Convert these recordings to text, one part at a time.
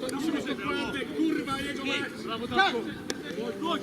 To musi być dokładne, kurwa jego mać! Tak! Chodź, chodź!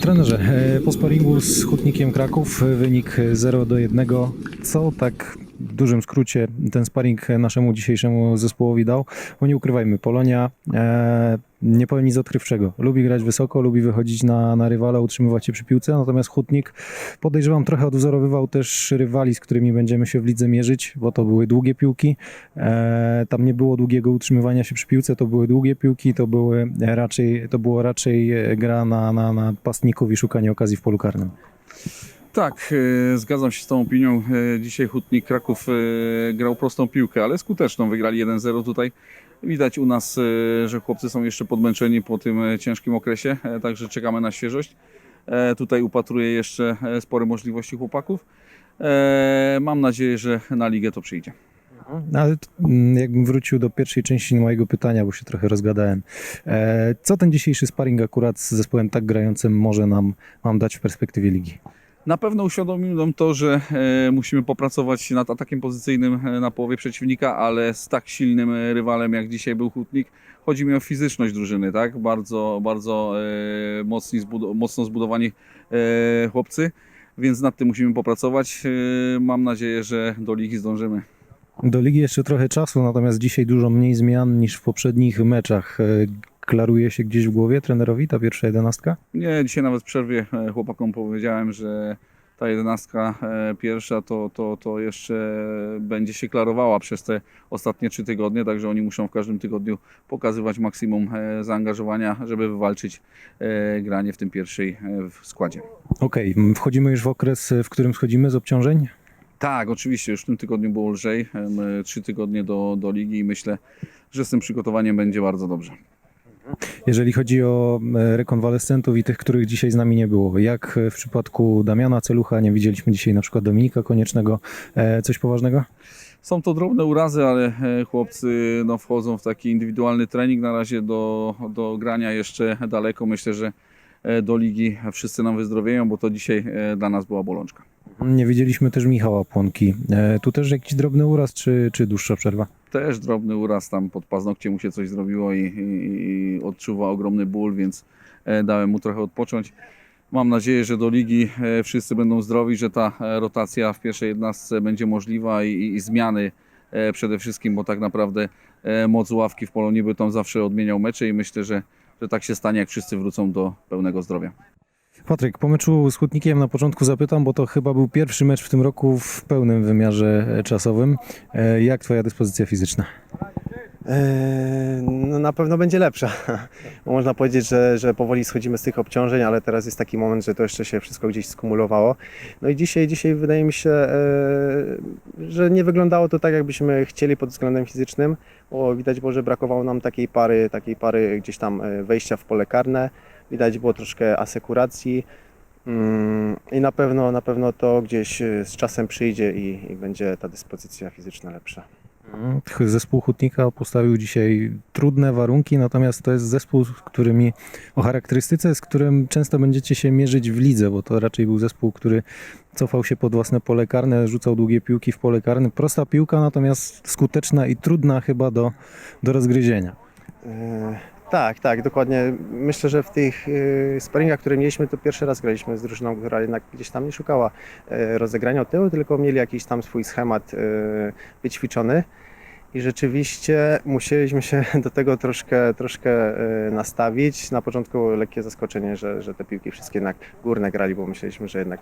Trenerze, e, po sparingu z Hutnikiem Kraków e, wynik 0 do 1. Co tak w dużym skrócie ten sparing naszemu dzisiejszemu zespołowi dał? Bo nie ukrywajmy, Polonia e, nie powiem nic odkrywczego. Lubi grać wysoko, lubi wychodzić na, na rywala, utrzymywać się przy piłce, natomiast Hutnik podejrzewam trochę odwzorowywał też rywali, z którymi będziemy się w lidze mierzyć, bo to były długie piłki. E, tam nie było długiego utrzymywania się przy piłce, to były długie piłki, to, były raczej, to było raczej e, gra na, na, na pastników i szukanie okazji w polu karnym. Tak, e, zgadzam się z tą opinią. E, Dzisiaj Hutnik Kraków e, grał prostą piłkę, ale skuteczną. Wygrali 1-0 tutaj. Widać u nas, że chłopcy są jeszcze podmęczeni po tym ciężkim okresie, także czekamy na świeżość. Tutaj upatruję jeszcze spore możliwości chłopaków. Mam nadzieję, że na ligę to przyjdzie. No, Ale jakbym wrócił do pierwszej części mojego pytania, bo się trochę rozgadałem. Co ten dzisiejszy sparring akurat z zespołem tak grającym może nam, nam dać w perspektywie ligi? Na pewno uświadomił nam to, że e, musimy popracować nad atakiem pozycyjnym e, na połowie przeciwnika, ale z tak silnym e, rywalem jak dzisiaj był Hutnik, chodzi mi o fizyczność drużyny, tak? Bardzo, bardzo mocni, mocno zbudowani chłopcy, więc nad tym musimy popracować. Mam nadzieję, że do ligi zdążymy. Do ligi jeszcze trochę czasu, natomiast dzisiaj dużo mniej zmian niż w poprzednich meczach. Klaruje się gdzieś w głowie trenerowi ta pierwsza jedenastka? Nie, dzisiaj nawet w przerwie e, chłopakom powiedziałem, że ta jedenastka e, pierwsza to, to, to jeszcze będzie się klarowała przez te ostatnie trzy tygodnie, także oni muszą w każdym tygodniu pokazywać maksimum e, zaangażowania, żeby wywalczyć granie w tym pierwszej w składzie. Okej, m, wchodzimy już w okres, w którym schodzimy z obciążeń? Tak, oczywiście, już w tym tygodniu było lżej, trzy tygodnie do, do ligi i myślę, że z tym przygotowaniem będzie bardzo dobrze. Jeżeli chodzi o rekonwalescentów i tych, których dzisiaj z nami nie było, jak e, w przypadku Damiana Celucha, nie widzieliśmy dzisiaj na przykład Dominika Koniecznego, e, coś poważnego? Są to drobne urazy, ale e, chłopcy no, wchodzą w taki indywidualny trening. Na razie do, do grania jeszcze daleko. Myślę, że do ligi wszyscy nam wyzdrowieją, bo to dzisiaj dla nas była bolączka. Nie widzieliśmy też Michała Płonki. Tu też jakiś drobny uraz, czy, czy dłuższa przerwa? Też drobny uraz tam pod paznokciem mu się coś zrobiło i, i, i odczuwa ogromny ból, więc e, dałem mu trochę odpocząć. Mam nadzieję, że do ligi e, wszyscy będą zdrowi, że ta e, rotacja w pierwszej jednostce będzie możliwa i, i, zmiany przede wszystkim, bo tak naprawdę moc ławki w Polonii by tam zawsze odmieniał mecze i myślę, że, że tak się stanie, jak wszyscy wrócą do pełnego zdrowia. Patryk, po meczu z Hutnikiem na początku zapytam, bo to chyba był pierwszy mecz w tym roku w pełnym wymiarze e, czasowym. E, Jak twoja dyspozycja fizyczna? Eee, No na pewno będzie lepsza. Można powiedzieć, że, że powoli schodzimy z tych obciążeń, ale teraz jest taki moment, że to jeszcze się wszystko gdzieś skumulowało. No i dzisiaj, dzisiaj wydaje mi się, eee, że nie wyglądało to tak, jakbyśmy chcieli pod względem fizycznym, bo widać było, że brakowało nam takiej pary, takiej pary gdzieś tam e, wejścia w pole karne. Widać było troszkę asekuracji. Mm, I na pewno, na pewno to gdzieś e, z czasem przyjdzie i, i będzie ta dyspozycja fizyczna lepsza. Ch- Zespół Hutnika postawił dzisiaj trudne warunki, natomiast to jest zespół, z którymi o charakterystyce, z którym często będziecie się mierzyć w lidze, bo to raczej był zespół, który cofał się pod własne pole karne, rzucał długie piłki w pole karne. Prosta piłka, natomiast skuteczna i trudna chyba do, do rozgryzienia. E, Tak, tak, dokładnie. Myślę, że w tych e, sparingach, które mieliśmy, to pierwszy raz graliśmy z drużyną, która jednak gdzieś tam nie szukała e, rozegrania od tyłu, tylko mieli jakiś tam swój schemat e, wyćwiczony. I rzeczywiście musieliśmy się do tego troszkę, troszkę nastawić. Na początku lekkie zaskoczenie, że, że te piłki wszystkie jednak górne grali, bo myśleliśmy, że jednak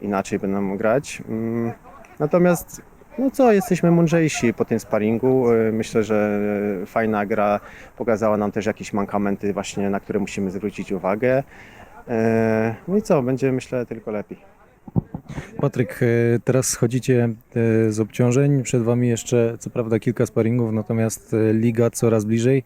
inaczej będą grać. Mm, Natomiast no co, jesteśmy mądrzejsi po tym sparingu. E, Myślę, że e, fajna gra pokazała nam też jakieś mankamenty właśnie, na które musimy zwrócić uwagę. E, No i co, będzie myślę tylko lepiej. Patryk, e, teraz schodzicie e, z obciążeń. Przed Wami jeszcze, co prawda, kilka sparingów, natomiast e, liga coraz bliżej.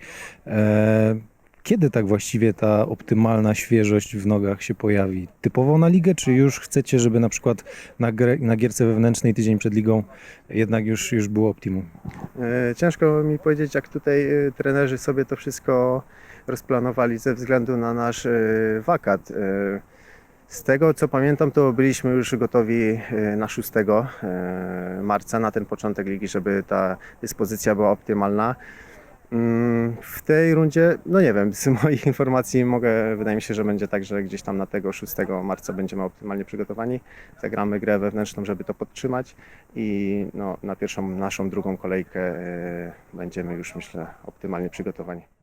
Kiedy tak właściwie ta optymalna świeżość w nogach się pojawi? Typowo na ligę, czy już chcecie, żeby na przykład na, grę, na gierce wewnętrznej tydzień przed ligą jednak już, już było optimum? E, Ciężko mi powiedzieć, jak tutaj e, trenerzy sobie to wszystko rozplanowali ze względu na nasz e, wakat. Z tego co pamiętam, to byliśmy już gotowi na 6 e, marca, na ten początek ligi, żeby ta dyspozycja była optymalna. Mm, W tej rundzie, no nie wiem, z moich informacji mogę, wydaje mi się, że będzie tak, że gdzieś tam na tego 6 marca będziemy optymalnie przygotowani. Zagramy grę wewnętrzną, żeby to podtrzymać i no, na pierwszą, naszą drugą kolejkę e, będziemy już myślę optymalnie przygotowani.